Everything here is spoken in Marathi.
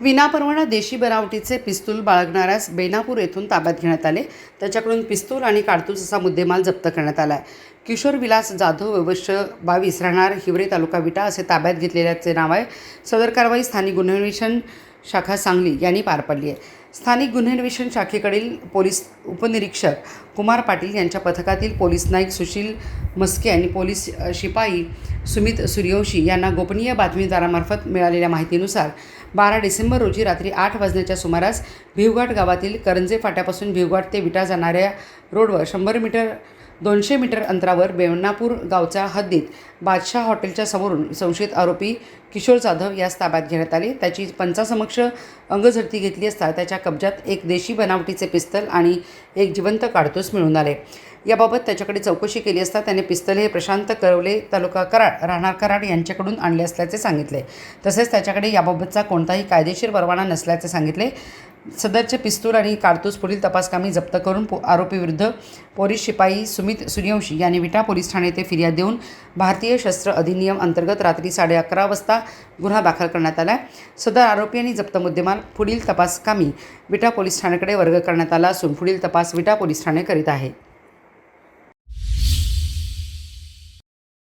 विनापरवाना देशी बनावटीचे पिस्तूल बाळगणाऱ्यास बेनापूर येथून ताब्यात घेण्यात आले. त्याच्याकडून पिस्तूल आणि काडतूस असा मुद्देमाल जप्त करण्यात आला आहे किशोर विलास जाधव वैवश्य बावीस राहणार हिवरे तालुका विटा असे ताब्यात घेतलेल्याचे नाव आहे. सदर कारवाई स्थानिक गुन्हे अन्वेषण शाखा सांगली यांनी पार पडली आहे. स्थानिक गुन्हे अन्वेषण शाखेकडील पोलीस उपनिरीक्षक कुमार पाटील यांच्या पथकातील पोलीस नाईक सुशील मस्के आणि पोलीस शिपाई सुमित सूर्यवंशी यांना गोपनीय बातमीदारामार्फत मिळालेल्या माहितीनुसार बारा डिसेंबर रोजी रात्री आठ वाजण्याच्या सुमारास भिवघाट गावातील करंजे फाट्यापासून भिवघाट ते विटा जाणाऱ्या रोडवर शंभर मीटर दोनशे मीटर अंतरावर बेवनापूर गावच्या हद्दीत बादशाह हॉटेलच्या समोरून संशयित आरोपी किशोर जाधव यास ताब्यात घेण्यात आले. त्याची पंचासमक्ष अंगझडती घेतली असता त्याच्या कब्जात एक देशी बनावटीचे पिस्तल आणि एक जिवंत काडतूस मिळून आले. याबाबत त्याच्याकडे चौकशी केली असता त्याने पिस्तल हे प्रशांत करवले तालुका कराड राहणार कराड यांच्याकडून आणले असल्याचे सांगितले. तसेच त्याच्याकडे याबाबतचा कोणताही कायदेशीर परवाना नसल्याचे सांगितले. सदरचे पिस्तूल आणि कारतूस पुढील तपासकामी जप्त करून पो आरोपीविरुद्ध पोलीस शिपाई सुमित सूर्यवंशी यांनी विटा पोलीस ठाणे येथे फिर्याद देऊन भारतीय शस्त्र अधिनियम अंतर्गत रात्री साडे अकरा वाजता गुन्हा दाखल करण्यात आला आहे सदर आरोपी आणि जप्त मुद्देमाल पुढील तपासकामी विटा पोलीस ठाण्याकडे वर्ग करण्यात आला असून पुढील तपास विटा पोलीस ठाणे करीत आहे.